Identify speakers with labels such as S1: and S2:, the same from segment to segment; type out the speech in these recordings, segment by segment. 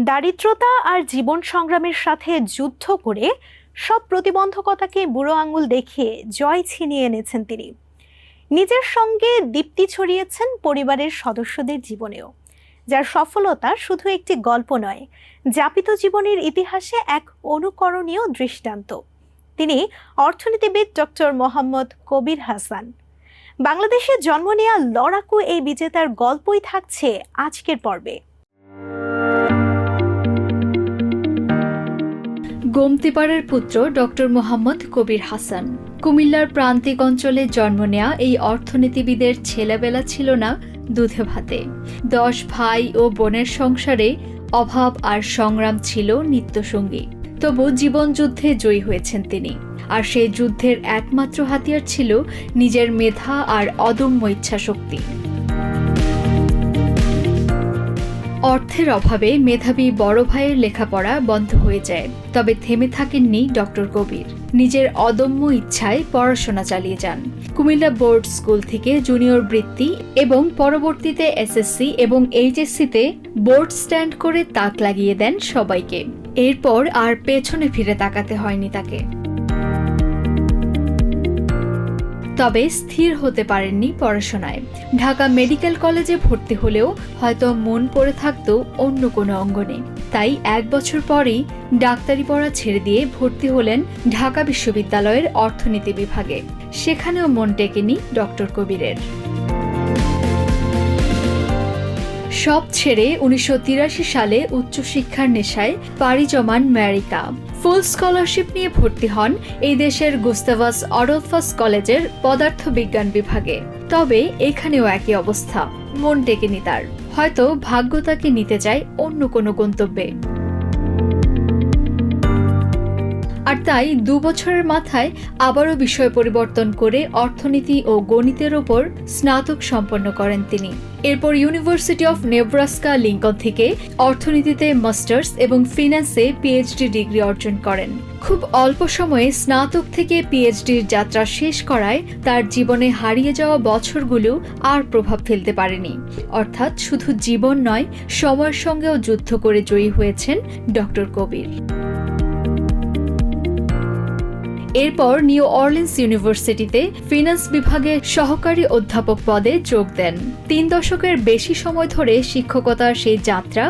S1: দারিদ্রতা আর জীবন সংগ্রামের সাথে যুদ্ধ করে সব প্রতিবন্ধকতাকে বুড়ো আঙুল দেখিয়ে জয় ছিনিয়ে এনেছেন তিনি। নিজের সঙ্গে দীপ্তি ছড়িয়েছেন পরিবারের সদস্যদের জীবনেও। যার সফলতা শুধু একটি গল্প নয়, যাপিত জীবনের ইতিহাসে এক অনুকরণীয় দৃষ্টান্ত। তিনি অর্থনীতিবিদ ডক্টর মোহাম্মদ কবির হাসান। বাংলাদেশে জন্ম নেওয়া লড়াকু এই বিজেতার গল্পই থাকছে আজকের পর্বে।
S2: গোমতিপাড়ার পুত্র ডক্টর মোহাম্মদ কবির হাসান। কুমিল্লার প্রান্তিক অঞ্চলে জন্ম নেয়া এই অর্থনীতিবিদের ছেলেবেলা ছিল না দুধে ভাতে। দশ ভাই ও বোনের সংসারে অভাব আর সংগ্রাম ছিল নিত্যসঙ্গী। তবু জীবন যুদ্ধে জয়ী হয়েছেন তিনি। আর সেই যুদ্ধের একমাত্র হাতিয়ার ছিল নিজের মেধা আর অদম্য ইচ্ছাশক্তি। অর্থের অভাবে মেধাবী বড় ভাইয়ের লেখাপড়া বন্ধ হয়ে যায়। তবে থেমে থাকেননি ডক্টর কবির নিজের অদম্য ইচ্ছায় পড়াশোনা চালিয়ে যান। কুমিল্লা বোর্ড স্কুল থেকে জুনিয়র বৃত্তি এবং পরবর্তীতে এসএসসি এবং এইচএসসিতে বোর্ড স্ট্যান্ড করে তাক লাগিয়ে দেন সবাইকে। এরপর আর পেছনে ফিরে তাকাতে হয়নি তাকে। তবে স্থির হতে পারেননি পড়াশোনায়। ঢাকা মেডিকেল কলেজে ভর্তি হলেও হয়তো মন পড়ে থাকত অন্য কোনো অঙ্গনে। তাই এক বছর পরেই ডাক্তারি পড়া ছেড়ে দিয়ে ভর্তি হলেন ঢাকা বিশ্ববিদ্যালয়ের অর্থনীতি বিভাগে। সেখানেও মন টেকেনি ডক্টর কবিরের। সব ছেড়ে উনিশশো তিরাশি সালে উচ্চশিক্ষার নেশায় পাড়ি জমান ম্যারিকা ফুল স্কলারশিপ নিয়ে ভর্তি হন এই দেশের গুস্তাভাস অডলফাস কলেজের পদার্থবিজ্ঞান বিভাগে। তবে এখানেও একই অবস্থা, মন টেকেনি তার। হয়তো ভাগ্য তাকে নিতে চায় অন্য কোনো গন্তব্যে। আর তাই দু বছরের মাথায় আবারও বিষয় পরিবর্তন করে অর্থনীতি ও গণিতের ওপর স্নাতক সম্পন্ন করেন তিনি। এরপর ইউনিভার্সিটি অফ নেব্রাস্কা লিঙ্কন থেকে অর্থনীতিতে মাস্টার্স এবং ফিন্যান্সে পিএইচডি ডিগ্রি অর্জন করেন। খুব অল্প সময়ে স্নাতক থেকে পিএইচডির যাত্রা শেষ করায় তার জীবনে হারিয়ে যাওয়া বছরগুলো আর প্রভাব ফেলতে পারেনি। অর্থাৎ শুধু জীবন নয়, সময়ের সঙ্গেও যুদ্ধ করে জয়ী হয়েছেন ডক্টর কবির। এরপর নিউ অর্লিন্স ইউনিভার্সিটিতে ফিনান্স বিভাগে সহকারী অধ্যাপক পদে যোগ দেন। তিন দশকের বেশি সময় ধরে শিক্ষকতার সেই যাত্রা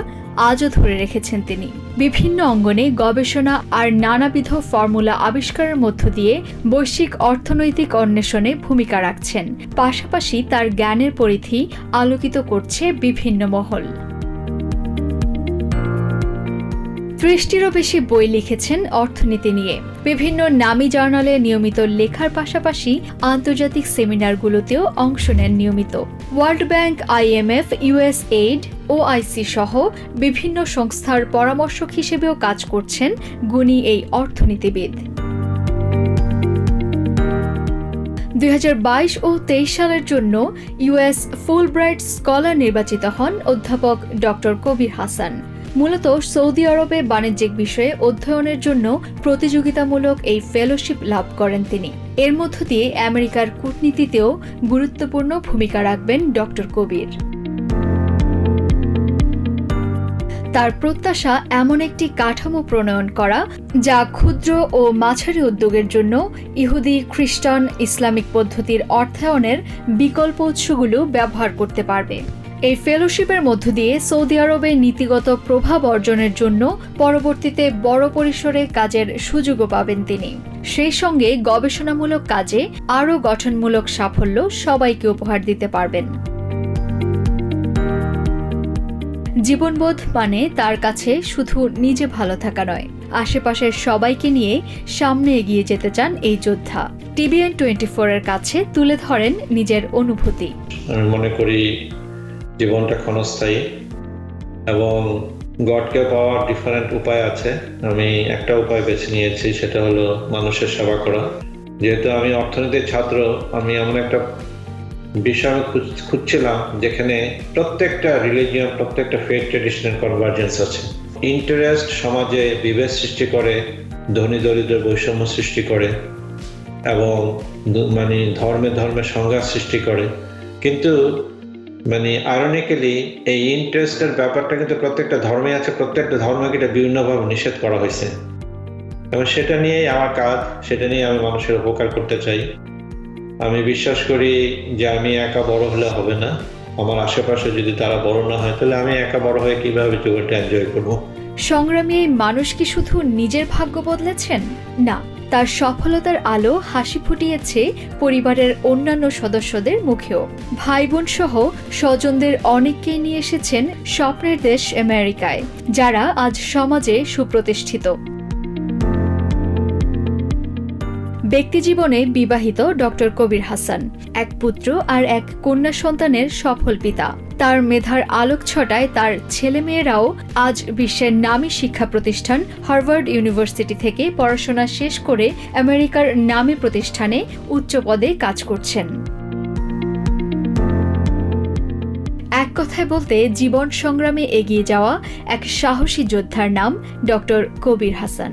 S2: আজও ধরে রেখেছেন তিনি। বিভিন্ন অঙ্গনে গবেষণা আর নানাবিধ ফর্মুলা আবিষ্কারের মধ্য দিয়ে বৈশ্বিক অর্থনৈতিক অন্বেষণে ভূমিকা রাখছেন। পাশাপাশি তার জ্ঞানের পরিধি আলোকিত করছে বিভিন্ন মহল। ত্রিশটিরও বেশি বই লিখেছেন অর্থনীতি নিয়ে। বিভিন্ন নামী জার্নালে নিয়মিত লেখার পাশাপাশি আন্তর্জাতিক সেমিনারগুলোতেও অংশ নেন নিয়মিত। World bank IMF USAID OIC সহ বিভিন্ন সংস্থার পরামর্শক হিসেবেও কাজ করছেন গুণী এই অর্থনীতিবিদ। দুই হাজার বাইশ ও তেইশ সালের জন্য ইউএস ফুলব্রাইট স্কলার নির্বাচিত হন অধ্যাপক ডক্টর কবির হাসান। মূলত সৌদি আরবে বাণিজ্যিক বিষয়ে অধ্যয়নের জন্য প্রতিযোগিতামূলক এই ফেলোশিপ লাভ করেন তিনি। এর মধ্য দিয়ে আমেরিকার কূটনীতিতেও গুরুত্বপূর্ণ ভূমিকা রাখবেন ডক্টর কবির। তার প্রত্যাশা এমন একটি কাঠামো প্রণয়ন করা, যা ক্ষুদ্র ও মাঝারি উদ্যোগের জন্য ইহুদি, খ্রিস্টান, ইসলামিক পদ্ধতির অর্থায়নের বিকল্প উৎসগুলো ব্যবহার করতে পারবে। এই ফেলোশিপের মধ্য দিয়ে সৌদি আরবে নীতিগত প্রভাব অর্জনের জন্য পরবর্তীতে বড় পরিসরে কাজের সুযোগও পাবেন তিনি। সেই সঙ্গে গবেষণামূলক কাজে আরও গঠনমূলক সাফল্য সবাইকে উপহার দিতে পারবেন। জীবনবোধ মানে তার কাছে শুধু নিজে ভালো থাকা নয়। আশেপাশের সবাইকে নিয়ে সামনে এগিয়ে যেতে চান এই যোদ্ধা। টিবিএন টোয়েন্টি এর কাছে তুলে ধরেন নিজের অনুভূতি।
S3: আমি মনে করি জীবনটা ক্ষণস্থায়ী এবং গডকে পাওয়ার ডিফারেন্ট উপায় আছে। আমি একটা উপায় বেছে নিয়েছি, সেটা হলো মানুষের সেবা করা। যেহেতু আমি অর্থনীতির ছাত্র, আমি এমন একটা বিষয় খুঁজছিলাম যেখানে প্রত্যেকটা রিলিজিয়ন প্রত্যেকটা ফেড ট্রেডিশনের কনভার্জেন্স আছে। ইন্টারেস্ট সমাজে বিভেদ সৃষ্টি করে, ধনী দরিদ্র বৈষম্য সৃষ্টি করে এবং মানে ধর্মে ধর্মে সংঘাত সৃষ্টি করে। কিন্তু মানে আয়রনিক্যালি এই ইন্টারেস্টের ব্যাপারটা কিন্তু প্রত্যেকটা ধর্মে আছে, প্রত্যেকটা ধর্মকে এটা বিভিন্নভাবে নিষেধ করা হয়েছে। এবং সেটা নিয়েই আমার কাজ, সেটা নিয়ে আমি মানুষের উপকার করতে চাই। আমি বিশ্বাস করি যে আমি একা বড় হলে হবে না। আমার আশেপাশে যদি তারা বড় না হয়, তাহলে আমি একা বড় হয়ে কীভাবে জীবনটা এনজয় করব?
S2: সংগ্রামী মানুষ কি শুধু নিজের ভাগ্য বদলেছেন? না। তার সফলতার আলো হাসি ফুটিয়েছে পরিবারের অন্যান্য সদস্যদের মুখেও। ভাই বোন সহ স্বজনদের অনেককেই নিয়ে এসেছেন স্বপ্নের দেশ আমেরিকায়, যারা আজ সমাজে সুপ্রতিষ্ঠিত। ব্যক্তিজীবনে বিবাহিত ডক্টর কবির হাসান, এক পুত্র আর এক কন্যা সন্তানের সফল পিতা। তার মেধার আলোক ছটায় তার ছেলেমেয়েরাও আজ বিশ্বের নামী শিক্ষা প্রতিষ্ঠান হার্ভার্ড ইউনিভার্সিটি থেকে পড়াশোনা শেষ করে আমেরিকার নামী প্রতিষ্ঠানে উচ্চ পদে কাজ করছেন। এক কথায় বলতে জীবন সংগ্রামে এগিয়ে যাওয়া এক সাহসী যোদ্ধার নাম doctor Kabir Hasan.